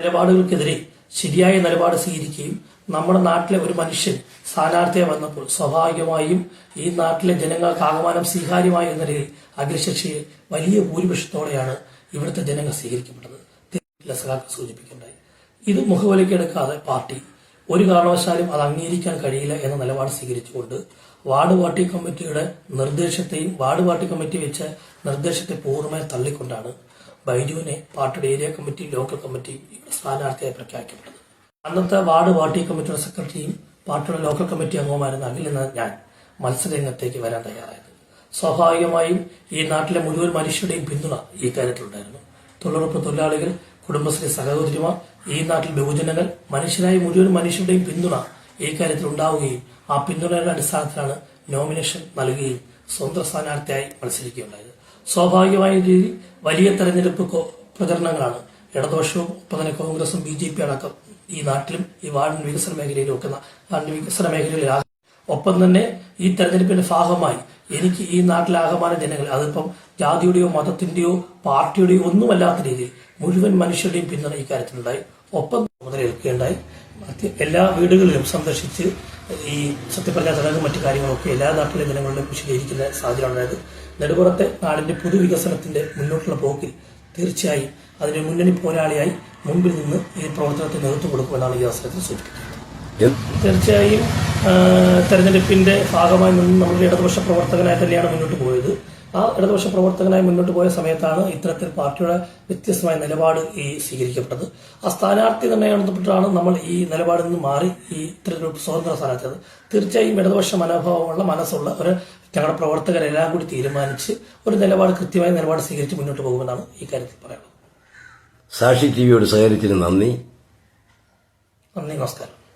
നിലപാടുകൾക്കെതിരെ ശരിയായ നിലപാട് സ്വീകരിക്കുകയും നമ്മുടെ നാട്ടിലെ ഒരു മനുഷ്യൻ സ്ഥാനാർത്ഥിയെ വന്നപ്പോൾ സ്വാഭാവികമായും ഈ നാട്ടിലെ ജനങ്ങൾക്ക് ആകമാനം സ്വീകാര്യമായ എന്ന നിലയിൽ അഗ്രശക്ഷിയെ വലിയ ഭൂരിപക്ഷത്തോടെയാണ് ഇവിടുത്തെ ജനങ്ങൾ സ്വീകരിക്കപ്പെട്ടത്. തിരുവല്ല സഖാക്കൾ സൂചിപ്പിക്കുകയുണ്ടായി ഇത് മുഖവിലക്കെടുക്കാതെ പാർട്ടി ഒരു കാരണവശാലും അത് അംഗീകരിക്കാൻ കഴിയില്ല എന്ന നിലപാട് സ്വീകരിച്ചുകൊണ്ട് വാർഡ് പാർട്ടി കമ്മിറ്റിയുടെ നിർദ്ദേശത്തെയും വാർഡ് പാർട്ടി കമ്മിറ്റി വെച്ച നിർദ്ദേശത്തെ പൂർണമായി തള്ളിക്കൊണ്ടാണ് ബൈജുവിനെ പാർട്ടിയുടെ ഏരിയ കമ്മിറ്റി ലോക്കൽ കമ്മിറ്റി സ്ഥാനാർത്ഥിയായി പ്രഖ്യാപിക്കപ്പെട്ടത്. അന്നത്തെ വാർഡ് പാർട്ടി കമ്മിറ്റിയുടെ സെക്രട്ടറിയും പാർട്ടിയുടെ ലോക്കൽ കമ്മിറ്റി അംഗവുമായിരുന്ന അഖിൽ എന്ന ഞാൻ മത്സരരംഗത്തേക്ക് വരാൻ തയ്യാറായത് സ്വാഭാവികമായും ഈ നാട്ടിലെ മുഴുവൻ മനുഷ്യരുടെയും പിന്തുണ ഈ കാര്യത്തിലുണ്ടായിരുന്നു തൊഴിലുറപ്പ് തൊഴിലാളികൾ കുടുംബശ്രീ സഹോദരിമാർ ഈ നാട്ടിൽ ബഹുജനങ്ങൾ മനുഷ്യരായ മുഴുവൻ മനുഷ്യരുടെയും പിന്തുണ ഈ കാര്യത്തിൽ ഉണ്ടാവുകയും ആ പിന്തുണയുടെ അടിസ്ഥാനത്തിലാണ് നോമിനേഷൻ നൽകുകയും സ്വന്തം സ്ഥാനാർത്ഥിയായി മത്സരിക്കുകയുണ്ടായത്. സ്വാഭാവികമായ രീതിയിൽ വലിയ തെരഞ്ഞെടുപ്പ് പ്രചരണങ്ങളാണ്. ഇടതുപക്ഷവും ഒപ്പം തന്നെ കോൺഗ്രസും ബി ജെ പി അടക്കം ഈ നാട്ടിലും ഈ വാർഡൻ വികസന മേഖലയിലും ഒക്കെ ന- വികസന മേഖലയിൽ ഒപ്പം തന്നെ ഈ തെരഞ്ഞെടുപ്പിന്റെ ഭാഗമായി എനിക്ക് ഈ നാട്ടിലെ ആകമാന ജനങ്ങൾ അതിപ്പം ജാതിയുടെയോ മതത്തിന്റെയോ പാർട്ടിയുടെയോ ഒന്നുമല്ലാത്ത രീതിയിൽ മുഴുവൻ മനുഷ്യരുടെയും പിന്തുണ ഇക്കാര്യത്തിലുണ്ടായി ഒപ്പം മുതലേൽക്കുകയുണ്ടായി മറ്റ് എല്ലാ വീടുകളിലും സന്ദർശിച്ച് ഈ സത്യപ്രജ്ഞാ ചടങ്ങും മറ്റു കാര്യങ്ങളൊക്കെ എല്ലാ നാട്ടിലെ ജനങ്ങളിലും വിശദീകരിക്കുന്ന സാഹചര്യമാണ് അതായത് നെടുപുറത്തെ നാടിന്റെ പൊതുവികസനത്തിന്റെ മുന്നോട്ടുള്ള പോക്കിൽ തീർച്ചയായും അതിന്റെ മുന്നണി പോരാളിയായി മുമ്പിൽ നിന്ന് ഈ പ്രവർത്തനത്തിന് നേതൃത്വം കൊടുക്കുമെന്നാണ് ഈ അവസരത്തിൽ സൂചിപ്പിക്കുന്നത്. തീർച്ചയായും തെരഞ്ഞെടുപ്പിന്റെ ഭാഗമായി നമ്മുടെ ഇടതുപക്ഷ പ്രവർത്തകനായി തന്നെയാണ് മുന്നോട്ട് പോയത്. ആ ഇടതുപക്ഷ പ്രവർത്തകനായി മുന്നോട്ട് പോയ സമയത്താണ് ഇത്തരത്തിൽ പാർട്ടിയുടെ വ്യത്യസ്തമായ നിലപാട് ഈ സ്വീകരിക്കപ്പെട്ടത്. ആ സ്ഥാനാർത്ഥി നിർണയം നടത്തപ്പെട്ടാണ് നമ്മൾ ഈ നിലപാടിൽ നിന്ന് മാറി ഈ ഇത്തരത്തിലൊരു സ്വതന്ത്ര സ്ഥാനാർത്ഥിയത് തീർച്ചയായും ഇടതുപക്ഷ മനോഭാവമുള്ള മനസ്സുള്ള ഒരു ഞങ്ങളുടെ പ്രവർത്തകരെല്ലാം കൂടി തീരുമാനിച്ച് ഒരു നിലപാട് കൃത്യമായ നിലപാട് സ്വീകരിച്ച് മുന്നോട്ട് പോകുമെന്നാണ് ഈ കാര്യത്തിൽ പറയുന്നത്. സാക്ഷി ടി വിയോട് സഹകരിച്ചതിന് നന്ദി. നന്ദി നമസ്കാരം.